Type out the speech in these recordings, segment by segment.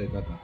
de caca.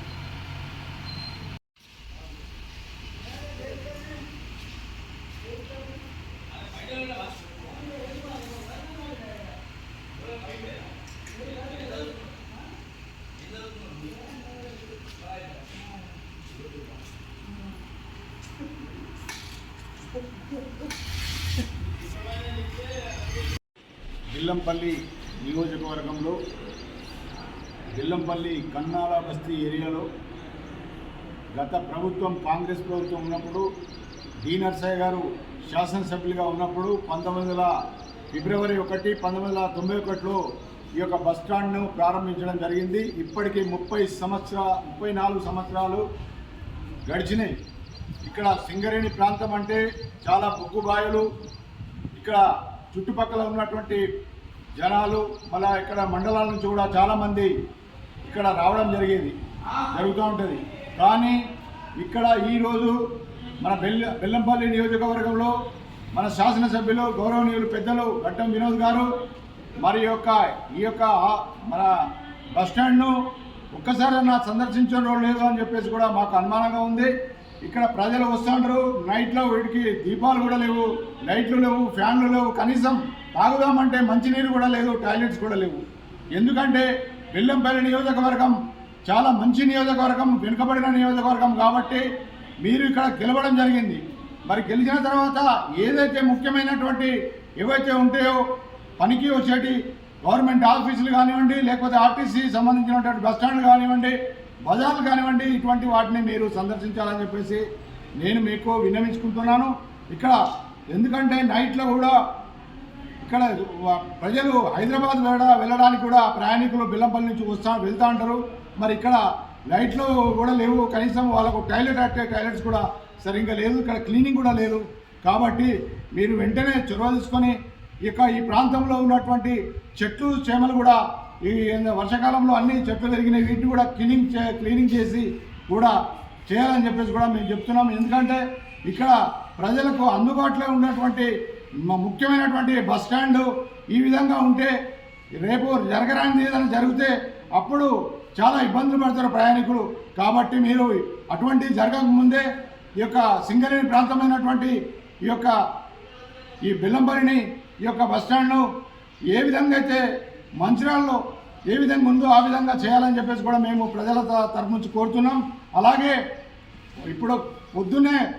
Bellampalli నియోజకవర్గంలో బిల్లంపల్లి కన్నాల బస్తీ ఏరియాలో గత ప్రభుత్వం కాంగ్రెస్ ప్రభుత్వం ఉన్నప్పుడు డి నర్సయ్య గారు శాసనసభ్యులుగా ఉన్నప్పుడు పంతొమ్మిది వందల ఫిబ్రవరి ఒకటి పంతొమ్మిది వందల తొంభై ఒకటిలో ఈ యొక్క బస్ స్టాండ్ను ప్రారంభించడం జరిగింది. ఇప్పటికీ ముప్పై సంవత్సర ముప్పై నాలుగు సంవత్సరాలు గడిచినాయి. ఇక్కడ సింగరేణి ప్రాంతం అంటే చాలా బొగ్గుబాయలు. ఇక్కడ చుట్టుపక్కల ఉన్నటువంటి జనాలు మళ్ళా ఇక్కడ మండలాల నుంచి కూడా చాలామంది ఇక్కడ రావడం జరిగేది జరుగుతూ ఉంటుంది. కానీ ఇక్కడ ఈరోజు మన బెల్ల బెల్లంపల్లి నియోజకవర్గంలో మన శాసనసభ్యులు గౌరవనీయులు పెద్దలు గట్టం వినోద్ గారు మరి యొక్క ఈ యొక్క మన బస్ స్టాండ్ను ఒక్కసారైనా సందర్శించడం లేదు అని చెప్పేసి కూడా మాకు అనుమానంగా ఉంది. ఇక్కడ ప్రజలు వస్తుంటారు. నైట్లో వీటికి దీపాలు కూడా లేవు. లైట్లు లేవు ఫ్యాన్లు లేవు. కనీసం తాగుదామంటే మంచినీరు కూడా లేదు టాయిలెట్స్ కూడా లేవు. ఎందుకంటే బెల్లంపల్లి నియోజకవర్గం చాలా మంచి నియోజకవర్గం వెనుకబడిన నియోజకవర్గం కాబట్టి మీరు ఇక్కడ గెలవడం జరిగింది. మరి గెలిచిన తర్వాత ఏదైతే ముఖ్యమైనటువంటి ఏవైతే ఉంటాయో పనికి వచ్చేటి గవర్నమెంట్ ఆఫీసులు కానివ్వండి లేకపోతే ఆర్టీసీ సంబంధించినటువంటి బస్ స్టాండ్లు కానివ్వండి బజార్లు కానివ్వండి ఇటువంటి వాటిని మీరు సందర్శించాలని చెప్పేసి నేను మీకు విన్నవించుకుంటున్నాను. ఇక్కడ ఎందుకంటే నైట్లో కూడా ఇక్కడ ప్రజలు హైదరాబాద్ వెళ్ళ వెళ్ళడానికి కూడా ప్రయాణికులు బిల్లంపల్లి నుంచి వస్తా వెళ్తా ఉంటారు మరి ఇక్కడ లైట్లు కూడా లేవు. కనీసం వాళ్ళకు టాయిలెట్ అట్టే టాయిలెట్స్ కూడా సరిగ్గా లేదు. ఇక్కడ క్లీనింగ్ కూడా లేదు. కాబట్టి మీరు వెంటనే చొరవ తీసుకొని ఇక ఈ ప్రాంతంలో ఉన్నటువంటి చెట్లు చేమలు కూడా ఈ వర్షాకాలంలో అన్ని చెట్లు పెరిగినాయి వీటిని కూడా క్లీనింగ్ చే క్లీనింగ్ చేసి కూడా చేయాలని చెప్పేసి కూడా మేము చెప్తున్నాం. ఎందుకంటే ఇక్కడ ప్రజలకు అందుబాటులో ఉన్నటువంటి ముఖ్యమైనటువంటి బస్ స్టాండ్ ఈ విధంగా ఉంటే రేపు జరగరానిది ఏదైనా జరిగితే అప్పుడు చాలా ఇబ్బందులు పడతారు ప్రయాణికులు. కాబట్టి మీరు అటువంటి జరగకముందే ఈ యొక్క సింగరేణి ప్రాంతమైనటువంటి ఈ యొక్క ఈ బెల్లంపరిని ఈ యొక్క బస్ స్టాండ్ను ఏ విధంగా అయితే మంచిర్యాలలో ఏ విధంగా ముందు ఆ విధంగా చేయాలని చెప్పేసి కూడా మేము ప్రజల త- తరపు నుంచి కోరుతున్నాం. అలాగే ఇప్పుడు పొద్దున్నే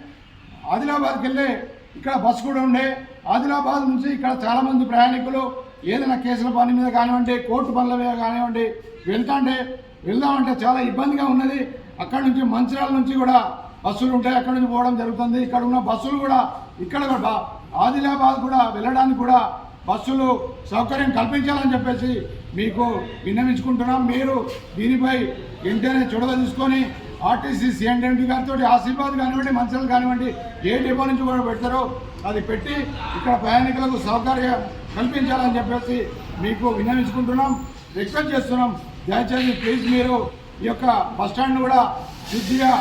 ఆదిలాబాద్కి వెళ్ళి ఇక్కడ బస్సు కూడా ఉండే. ఆదిలాబాద్ నుంచి ఇక్కడ చాలామంది ప్రయాణికులు ఏదైనా కేసుల పని మీద కానివ్వండి కోర్టు పనుల మీద కానివ్వండి వెళ్తాంటే వెళ్దామంటే చాలా ఇబ్బందిగా ఉన్నది. అక్కడ నుంచి మంచిర్యాల నుంచి కూడా బస్సులు ఉంటాయి. అక్కడ నుంచి పోవడం జరుగుతుంది. ఇక్కడ ఉన్న బస్సులు కూడా ఇక్కడ కూడా ఆదిలాబాద్ కూడా వెళ్ళడానికి కూడా బస్సులు సౌకర్యం కల్పించాలని చెప్పేసి మీకు విన్నవించుకుంటున్నాం. మీరు దీనిపై వెంటనే చొరవ తీసుకొని ఆర్టీసీ సిఎండి గారితో ఆశీర్వాద్ కానివ్వండి మంచిర్యాల కానివ్వండి ఏ డిపో నుంచి కూడా పెడతారో అది పెట్టి ఇక్కడ ప్రయాణికులకు సౌకర్యం కల్పించాలని చెప్పేసి మీకు విన్నవించుకుంటున్నాం. రిక్వెస్ట్ చేస్తున్నాం. దయచేసి ప్లీజ్ మీరు ఈ యొక్క బస్ స్టాండ్ కూడా శుద్ధిగా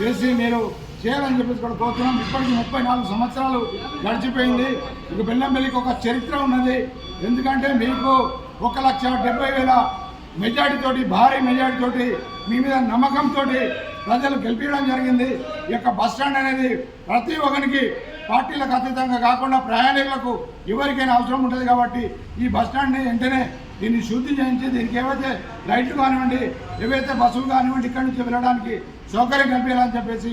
చేసి మీరు చేయాలని చెప్పేసి కూడా కోరుతున్నాం. ఇప్పటికి ముప్పై నాలుగు సంవత్సరాలు గడిచిపోయింది. ఇక బెల్లంపల్లికి ఒక చరిత్ర ఉన్నది. ఎందుకంటే మీకు ఒక లక్ష డెబ్బై వేల మెజార్టీతోటి భారీ మెజార్టీతోటి మీ మీద నమ్మకంతో ప్రజలు గెలిపించడం జరిగింది. ఈ యొక్క బస్ స్టాండ్ అనేది ప్రతి ఒక్కరికి పార్టీలకు అతీతంగా కాకుండా ప్రయాణికులకు ఎవరికైనా అవసరం ఉంటుంది కాబట్టి ఈ బస్ స్టాండ్ని వెంటనే దీన్ని శుద్ధి చేయించి దీనికి ఏవైతే లైట్లు కానివ్వండి ఏవైతే బస్సులు కానివ్వండి ఇక్కడి నుంచి వెళ్ళడానికి సౌకర్యం కల్పించాలని చెప్పేసి